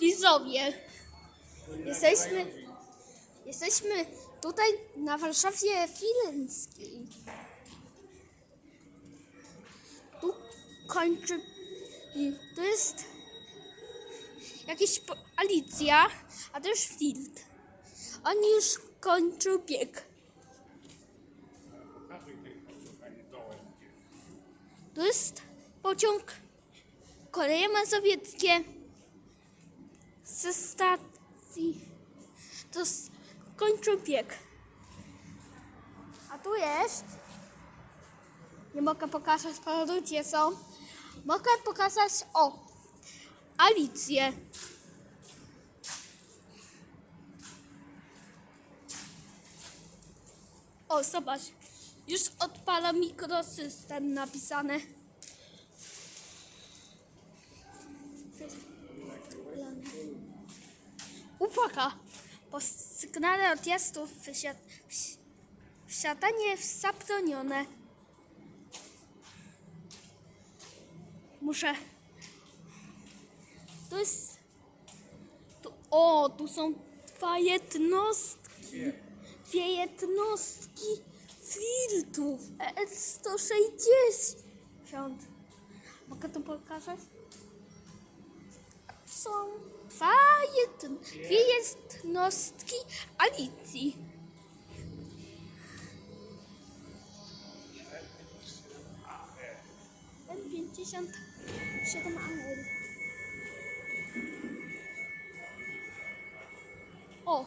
widzowie, jesteśmy, jesteśmy tutaj na Warszawie Filenckiej. Tu kończy, to jest jakiś Alicja, a też Filt. Oni już kończą bieg. To jest pociąg Koleje Mazowieckie ze stacji. To kończą bieg. A tu jest. Nie mogę pokazać, bo ludzie są. Mogę pokazać o Alicję. O, zobacz. Już odpala mikrosystem napisane. Uwaga! Po sygnale odjazdu wsi- wsi- wsiadanie. Muszę. To jest. Tu, o, tu są dwa jednostki. Dwie jednostki filtrów EL160. Mogę to pokazać? są dwa dwie jednostki Alicji. N57 AL. O!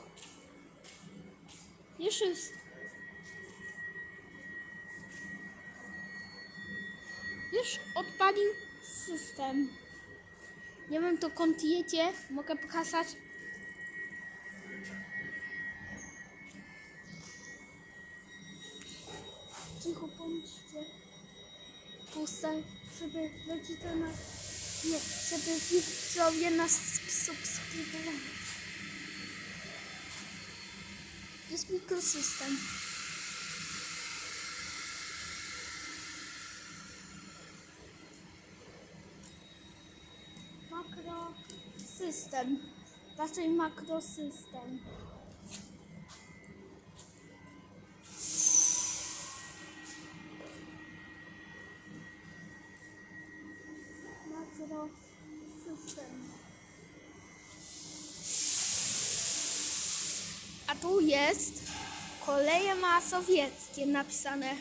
Już jest. Już odpalił system. Nie wiem dokąd jedzie. Mogę pokazać. Cicho bądźcie. Puste, żeby rodzice nas... Nie, żeby widzowie nas subskrybowali. Jest mikrosystem. Makrosystem. Raczej makrosystem. Makrosystem. A tu jest koleje masowieckie napisane.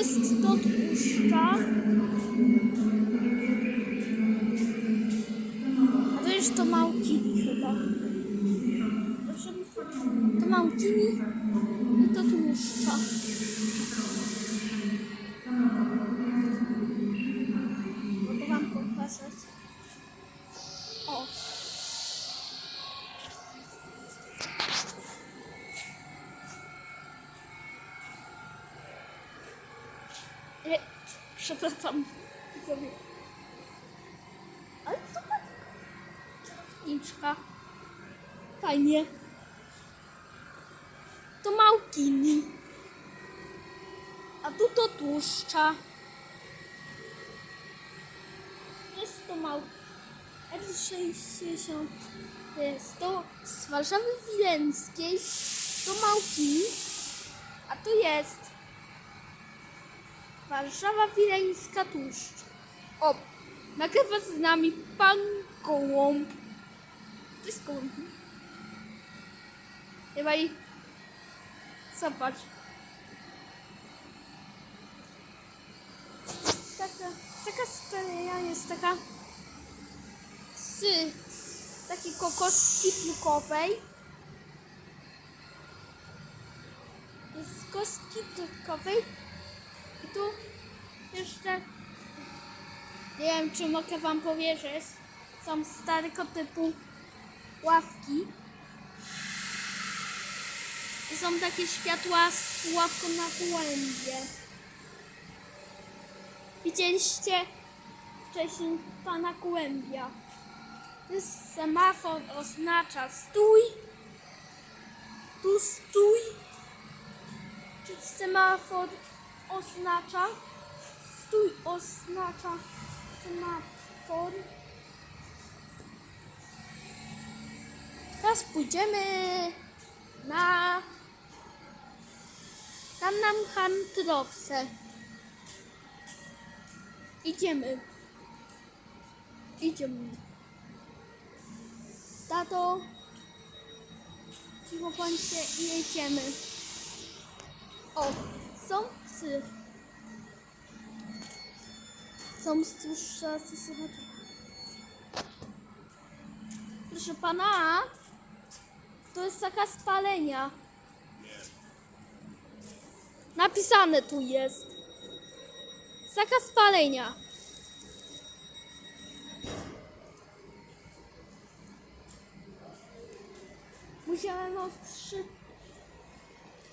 Jest do tłuszcza. A to jest to małkini chyba. To małkini i to tłuszcza. E, Przepraszam. widzowie. Ale to ma kierowniczka. Fajnie. To małkini. A tu to tłuszcza. Jest to mał... L60. Jest to z Warszawy Wilenckiej. To małkini. A tu jest Warszawa Wileńska Tłuszcz. O, nagrywa z nami pan Gołąb. To jest gołąb. Chyba i... Zobacz. Taka, taka spereja jest taka z takiej kokostki plukowej. Jest z kostki plukowej i tu jeszcze nie wiem, czy mogę wam powiedzieć. Są starego typu ławki. są takie światła z pułapką na gołębie. Widzieliście wcześniej pana jest semafor oznacza stój. Tu stój. Czy semafor oznacza? Stój oznacza semafor. Teraz pójdziemy na tam nam handlowce. Idziemy. Idziemy. Tato, cicho bądźcie i jedziemy. Psy. Są stłuszcze, co słychać? Proszę pana, to jest zakaz palenia. Napisane tu jest. Zakaz palenia. Musiałem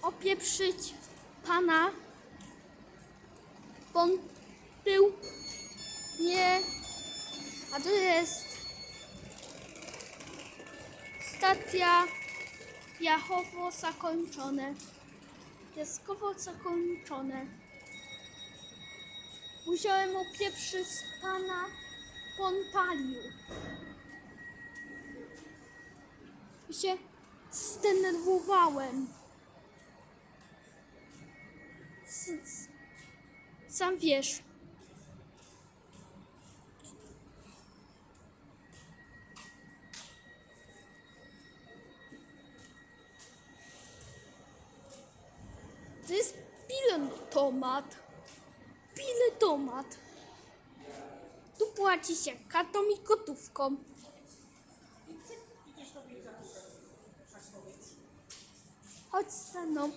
opieprzyć pana, bo on był nie... A to jest stacja Jachowo zakończone. Jaskowo zakończone. Musiałem opieprzyć pana, bo on palił. I się zdenerwowałem. Sam wiesz. To jest pilotomat. Pilotomat. Tu płaci się kartą i gotówką. Chodź ze mną.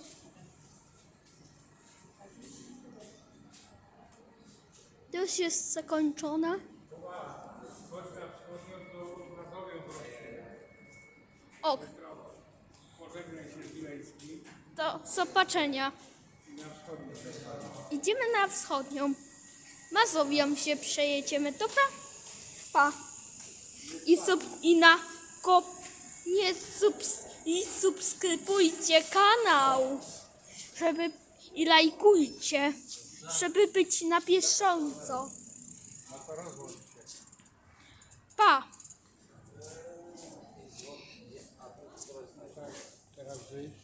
Już jest zakończone. Ok, to zobaczenia. Idziemy na wschodnią. Mazowią się przejedziemy, dobra? Pa. I, sub, i na kop... Nie subs, I subskrybujcie kanał. Żeby... I lajkujcie. Żeby być na bieżąco. Pa. Teraz wyjść.